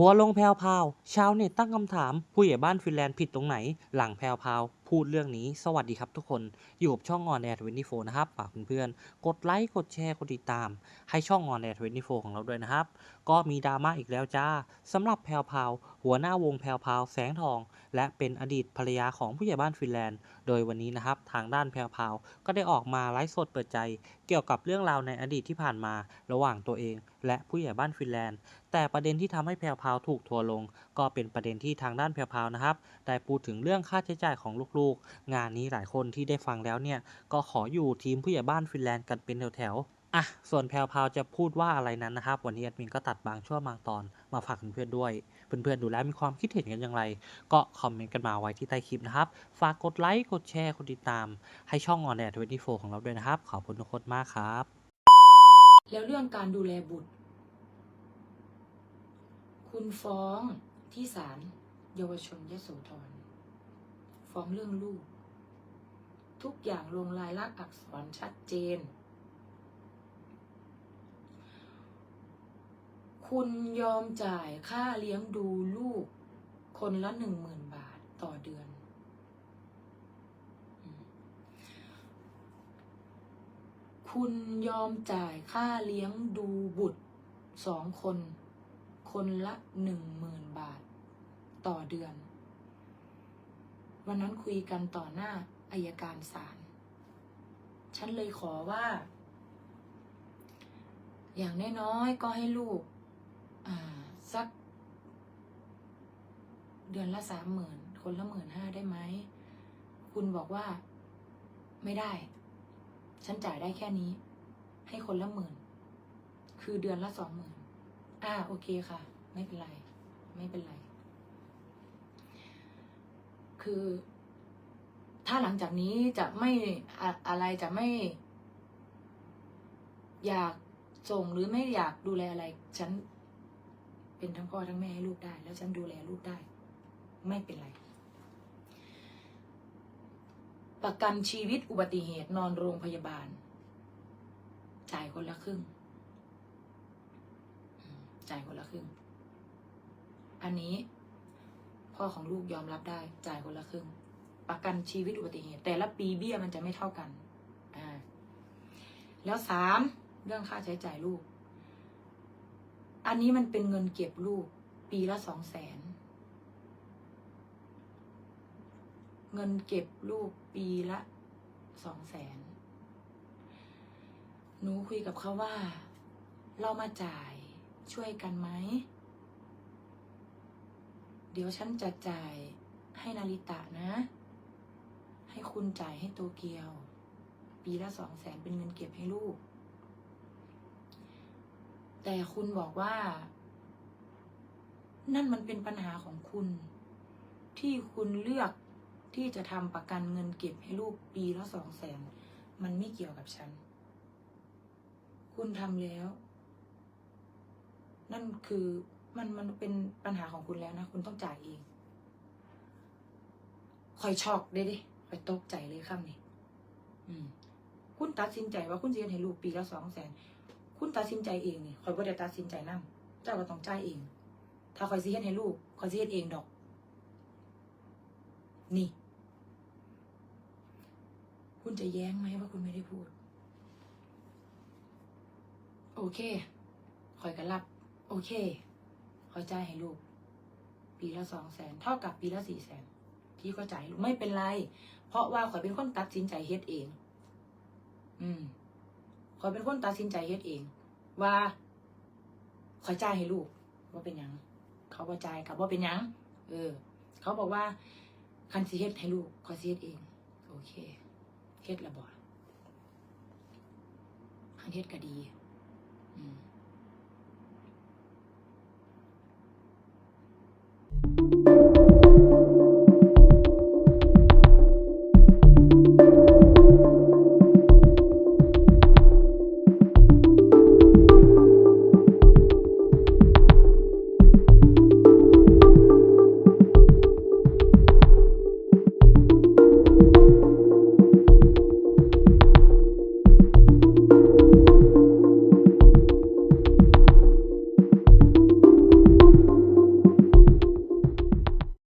ทัวลงแพวพาวชาวเน็ตตั้งคำถาม ผู้ใหญ่บ้านฟินแลนด์ผิดตรงไหน หลังแพวพาว พูดเรื่องนี้ สวัสดีครับทุกคน อยู่กับช่องออนแอร์ทเวนตี้โฟนะครับฝากเพื่อนๆ กดไลค์ กดแชร์ กดติดตาม ให้ช่องออนแอร์ทเวนตี้โฟของเราด้วยนะครับ ก็มีดราม่าอีกแล้วจ้าสำหรับแพรวพาวหัวหน้าวงแพรวพาวแสงทอง และเป็นอดีตภรรยาของผู้ใหญ่บ้านฟินแลนด์ โดยวันนี้นะครับทางด้านแพรวพาวก็ได้ออกมาไลฟ์สดเปิดใจ เกี่ยวกับเรื่องราวในอดีตที่ผ่านมา ระหว่างตัวเอง และผู้ใหญ่บ้านฟินแลนด์ แต่ประเด็นที่ทำให้แพรวพาวถูกทัวลง ก็เป็นประเด็นที่ทางด้านแพรวพาวนะครับได้พูดถึงเรื่องค่าใช้จ่ายของลูกๆ งานนี้หลายคนที่ได้ฟังแล้วเนี่ยก็ขออยู่ทีมผู้ใหญ่บ้านฟินแลนด์กันเป็นแถวๆ อะส่วนแพรวพาวจะพูดว่าอะไรนั้นนะครับ วันนี้แอดมินก็ตัดบางช่วงบางตอนมาฝากเพื่อนๆด้วย เพื่อนๆดูแล้วมีความคิดเห็นกันอย่างไร ก็คอมเมนต์กันมาไว้ที่ใต้คลิปนะครับ ฝากกดไลค์กดแชร์กดติดตาม ให้ช่องออนแอร์24ของเราด้วยนะครับ ขอบคุณทุกคนมากครับ แล้วเรื่องการดูแลบุตร คุณฟ้องที่ศาลเยาวชนยโสธรฟ้องเรื่องลูก ทุกอย่างลงลายลักษณ์อักษรชัดเจน คุณยอมจ่ายค่าเลี้ยงดูลูก คนละหนึ่งหมื่นบาทต่อเดือน คุณยอมจ่ายค่าเลี้ยงดูบุตรสองคน คนละหนึ่งหมื่นบาทต่อเดือน วันนั้นคุยกันต่อหน้าอายการศาล ฉันเลยขอว่า อย่างน้อยๆก็ให้ลูก สัก เดือนละสามหมื่นคนละหมื่นห้าได้ไหม คุณบอกว่าไม่ได้ ฉันจ่ายได้แค่นี้ ให้คนละหมื่น คือเดือนละสองหมื่นอ่าโอเคค่ะ ไม่เป็นไร ไม่เป็นไร คือ ถ้าหลังจากนี้จะไม่อะอะไรจะไม่ อยากส่งหรือไม่อยากดูแลอะไร ฉัน เป็นทั้งพ่อทั้งแม่ให้ลูกได้ แล้วฉันดูแลลูกได้ ไม่เป็นไร ประกันชีวิตอุบัติเหตุนอนโรงพยาบาล จ่ายคนละครึ่ง จ่ายคนละครึ่ง อันนี้ พ่อของลูกยอมรับได้ จ่ายคนละครึ่ง ประกันชีวิตอุบัติเหตุ แต่ละปีเบี้ยมันจะไม่เท่ากัน อ่า แล้วสามเรื่องค่าใช้จ่ายลูก อันนี้มันเป็นเงินเก็บลูก ปีละสองแสน เงินเก็บลูกปีละสองแสน หนูคุยกับเขาว่า เรามาจ่ายช่วยกันไหม เดี๋ยวฉันจะจ่ายให้นาริตะนะ ให้คุณจ่ายให้โตเกียว ปีละสองแสนเป็นเงินเก็บให้ลูก แต่คุณบอกว่า นั่นมันเป็นปัญหาของคุณ ที่คุณเลือกที่จะทำประกันเงินเก็บให้ลูกปีละสองแสนมันไม่เกี่ยวกับฉัน คุณทำแล้ว นั่นคือมันมันเป็นปัญหาของคุณแล้วนะ คุณต้องจ่ายเองคอยช็อกเด้ดิคอยตกใจเลยคำนี้อืม คุณตัดสินใจว่าคุณจะเรียนให้ลูกปีละสองแสน คุณตัดสินใจเองนี่คอยบ่ได้ตัดสินใจนำเจ้าก็ต้องจ่ายเอง ถ้าคอยสิเฮ็ดให้ลูกคอยสิเฮ็ดเองดอก นี่ คุณจะแย้งไหมว่าคุณไม่ได้พูด โอเคคอยกันรับ โอเคคอยจ่ายให้ลูก ปีละสองแสนเท่ากับปีละสี่แสนที่ก็จ่ายลูกไม่เป็นไร เพราะว่าข่อยเป็นคนตัดสินใจเฮ็ดเอง อืม ข่อยเป็นคนตัดสินใจเฮ็ดเอง ว่าข่อยจ่ายให้ลูกว่าเป็นยังเขาว่าจ่ายกับว่าเป็นยังเออ เขาบอกว่าคันสิเฮ็ดให้ลูกข่อยสิเฮ็ดเอง โอเคเฮ็ดละบ่คันเฮ็ดก็ดี อืม